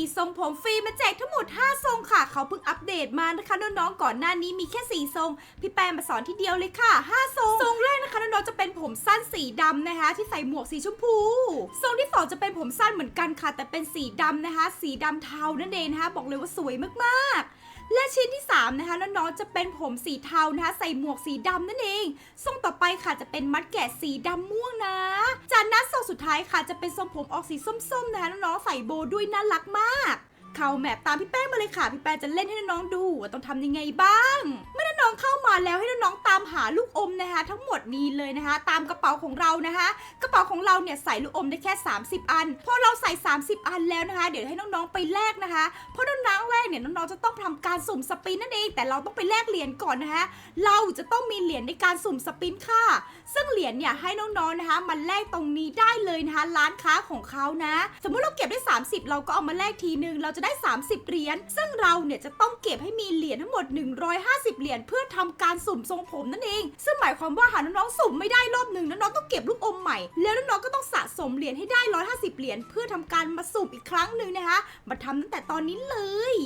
มีทรงผมฟรีมาแจกทั้งหมด 5 ทรงค่ะ เขาเพิ่งอัปเดตมานะคะน้องๆก่อนหน้านี้มีแค่ 4 ทรง พี่แปมมาสอนที่เดียวเลยค่ะ 5 ทรง ทรงแรกนะคะน้องๆจะเป็นผมสั้นสีดำนะคะ ที่ใส่หมวกสีชมพู ทรงที่สองจะเป็นผมสั้นเหมือนกันค่ะ แต่เป็นสีดำนะคะ สีดำเทานั่นเองนะคะ บอกเลยว่าสวยมากๆและชิ้นที่ 3 นะคะน้องๆจะเป็นผมสีเทานะคะ ใส่หมวกสีดำนั่นเองทรงต่อไปค่ะจะเป็นมัดแกะสีดำม่วงนะ สุดท้ายค่ะจะเป็นทรงผมออกสีส้มๆนะคะน้องๆใส่โบด้วยน่ารักมาก เข้าแมปตามพี่แป้งมาเลยค่ะ พี่แป้งจะเล่นให้น้องๆดูว่าต้องทำยังไงบ้างไม่ องเข้ามาแล้วให้น้องๆตามหาลูกอมนะคะ ทั้งหมดนี้เลยนะคะ ตามกระเป๋าของเรานะคะ กระเป๋าของเราเนี่ยใส่ลูกอมได้แค่ 30 อันพอเราใส่ 30 อันแล้วนะคะ เดี๋ยวให้น้องๆไปแลกนะคะเพราะน้องๆแรกเนี่ยน้องๆจะต้องทำการสุ่มสปินนั่นเองแต่เราต้องไปแลกเหรียญก่อนนะคะเราจะต้องมีเหรียญในการสุ่มสปินค่ะ ซึ่งเหรียญเนี่ยให้น้องๆนะคะมาแลกตรงนี้ได้เลยนะคะ ร้านค้าของเขานะ สมมุติเราเก็บได้ 30 เราก็เอามาแลกทีนึงเราจะได้ 30 เหรียญซึ่งเราเนี่ยจะต้องเก็บให้มีเหรียญทั้งหมด 150 เหรียญเพื่อทำการสุ่มทรงผมนั่นเอง ซึ่งหมายความว่าหากน้องๆสุ่มไม่ได้รอบหนึ่งน้องๆต้องเก็บลูกอมใหม่ แล้วน้องๆก็ต้องสะสมเหรียญให้ได้ 150 เหรียญเพื่อทำการมาสุ่มอีกครั้งหนึ่งนะคะ มาทำตั้งแต่ตอนนี้เลย